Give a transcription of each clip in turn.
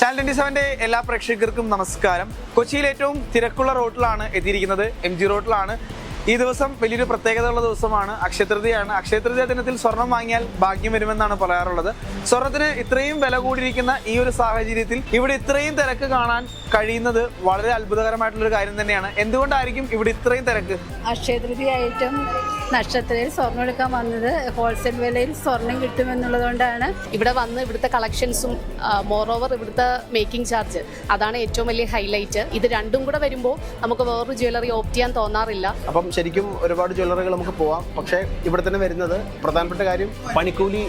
Channel twenty സെവന്റെ എല്ലാ പ്രേക്ഷകർക്കും നമസ്കാരം. കൊച്ചിയിൽ ഏറ്റവും തിരക്കുള്ള റോട്ടിലാണ് എത്തിയിരിക്കുന്നത്. എം ജി റോട്ടിലാണ് ഈ ദിവസം വലിയൊരു പ്രത്യേകതയുള്ള ദിവസമാണ്. അക്ഷയതൃതിയാണ്. അക്ഷയതൃതിയ ദിനത്തിൽ സ്വർണം വാങ്ങിയാൽ ഭാഗ്യം വരുമെന്നാണ് പറയാറുള്ളത്. സ്വർണത്തിന് ഇത്രയും വില കൂടിയിരിക്കുന്ന ഈ ഒരു സാഹചര്യത്തിൽ ഇവിടെ ഇത്രയും തിരക്ക് കാണാൻ കഴിയുന്നത് വളരെ അത്ഭുതകരമായിട്ടുള്ള ഒരു കാര്യം തന്നെയാണ്. എന്തുകൊണ്ടായിരിക്കും ഇവിടെ ഇത്രയും തിരക്ക്? അക്ഷയതൃതിയായിട്ടും നക്ഷത്രയിൽ സ്വർണം എടുക്കാൻ വന്നത് ഹോൾസെയിൽ വിലയിൽ സ്വർണം കിട്ടുമെന്നുള്ളതുകൊണ്ടാണ്. ഇവിടെ വന്ന് ഇവിടുത്തെ കളക്ഷൻസും മോറോവർ ഇവിടുത്തെ മേക്കിംഗ് ചാർജ് അതാണ് ഏറ്റവും വലിയ ഹൈലൈറ്റ് ഇത് രണ്ടും കൂടെ വരുമ്പോൾ നമുക്ക് വേറൊരു ജ്വല്ലറി ഓപ്റ്റ് ചെയ്യാൻ തോന്നാറില്ല. അപ്പം ശരിക്കും ഒരുപാട് ജ്വല്ലറികൾ നമുക്ക് പോവാം. പക്ഷേ ഇവിടെ തന്നെ വരുന്നത് പ്രധാനപ്പെട്ട കാര്യം പണിക്കൂലി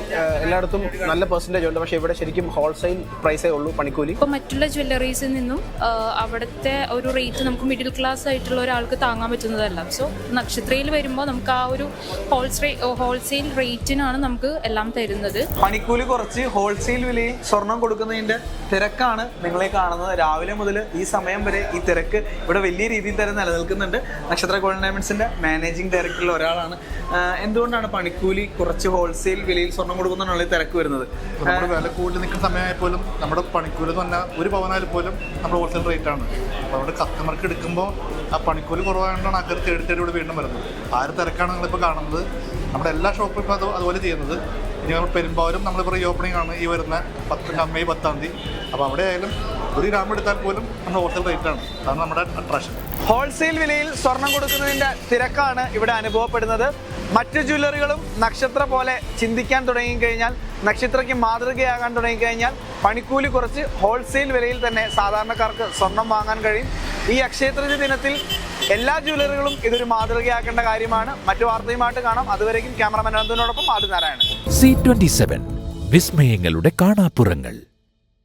എല്ലായിടത്തും നല്ല പെർസെന്റേജ് ഉണ്ട്. പക്ഷേ ഇവിടെ ശരിക്കും ഹോൾസെയിൽ പ്രൈസേ ഉള്ളൂ പണിക്കൂലി. ഇപ്പോൾ മറ്റുള്ള ജ്വല്ലറീസിൽ നിന്നും അവിടുത്തെ ഒരു റേറ്റ് നമുക്ക് മിഡിൽ ക്ലാസ് ആയിട്ടുള്ള ഒരാൾക്ക് താങ്ങാൻ പറ്റുന്നതല്ല. സോ നക്ഷത്രയിൽ വരുമ്പോൾ നമുക്ക് ആ ഒരു ഹോൾസെയിൽ ഹോൾസെയിൽ റേറ്റിനാണ് നമുക്ക് എല്ലാം തരുന്നത്. പണിക്കൂലി കുറച്ച് ഹോൾസെയിൽ വിലയിൽ സ്വർണം കൊടുക്കുന്നതിന്റെ തിരക്കാണ് നിങ്ങളെ കാണുന്നത്. രാവിലെ മുതൽ ഈ സമയം വരെ ഈ തിരക്ക് ഇവിടെ വലിയ രീതിയിൽ തന്നെ നിലനിൽക്കുന്നുണ്ട്. നക്ഷത്ര ഗോൾഡ് ഡയമണ്ട്സിന്റെ മാനേജിംഗ് ഡയറക്ടറിൽ ഒരാളാണ്. എന്തുകൊണ്ടാണ് പണിക്കൂലി കുറച്ച് ഹോൾസെയിൽ വിലയിൽ സ്വർണം കൊടുക്കുന്നതിനുള്ള തിരക്ക് വരുന്നത്? വില കൂടുതൽ നിൽക്കുന്ന സമയമായി പോലും നമ്മുടെ പണിക്കൂലി എന്ന് പറഞ്ഞാൽ ഒരു പവനായാലും പോലും നമ്മുടെ ഹോൾസെയിൽ റേറ്റ് ആണ്. അപ്പോൾ കസ്റ്റമർക്ക് എടുക്കുമ്പോൾ ആ പണിക്കൂലി കുറവായതുകൊണ്ടാണ് ആൾക്കാർ തേടി തേടി ഇവിടെ വീണ്ടും വരുന്നത്. ആ ഒരു തിരക്കാണ് നിങ്ങളിപ്പോൾ കാണുന്നത്. നമ്മുടെ എല്ലാ ഷോപ്പും ഇപ്പോൾ അത് അതുപോലെ ചെയ്യുന്നത്. നമ്മൾ പെരുമ്പാവൂരും നമ്മളിപ്പോൾ റീ ഓപ്പണിംഗ് ആണ്. ഈ വരുന്ന പത്ത് മെയ് പത്താം തീയതി. അപ്പോൾ അവിടെ ആയാലും ഒരു ഗ്രാം എടുത്താൽ പോലും നമ്മൾ ഹോൾസെയിൽ റേറ്റാണ് അതാണ് നമ്മുടെ അട്രാക്ഷൻ ഹോൾസെയിൽ വിലയിൽ സ്വർണം കൊടുക്കുന്നതിന്റെ തിരക്കാണ് ഇവിടെ അനുഭവപ്പെടുന്നത്. മറ്റു ജ്വല്ലറികളും നക്ഷത്ര പോലെ ചിന്തിക്കാൻ തുടങ്ങിക്കഴിഞ്ഞാൽ നക്ഷത്രയ്ക്ക് മാതൃകയാകാൻ തുടങ്ങിക്കഴിഞ്ഞാൽ പണിക്കൂലി കുറച്ച് ഹോൾസെയിൽ വിലയിൽ തന്നെ സാധാരണക്കാർക്ക് സ്വർണം വാങ്ങാൻ കഴിയും. ഈ അക്ഷയതൃതി ദിനത്തിൽ എല്ലാ ജ്വല്ലറികളും ഇതൊരു മാതൃകയാക്കേണ്ട കാര്യമാണ്. മറ്റു വാർത്തയുമായിട്ട് കാണാം. അതുവരേക്കും ക്യാമറമാൻ അനന്തനോടൊപ്പം ആദിനാരായണൻ. സി ട്വന്റി സെവൻ വിസ്മയങ്ങളുടെ കാണാപ്പുറങ്ങൾ.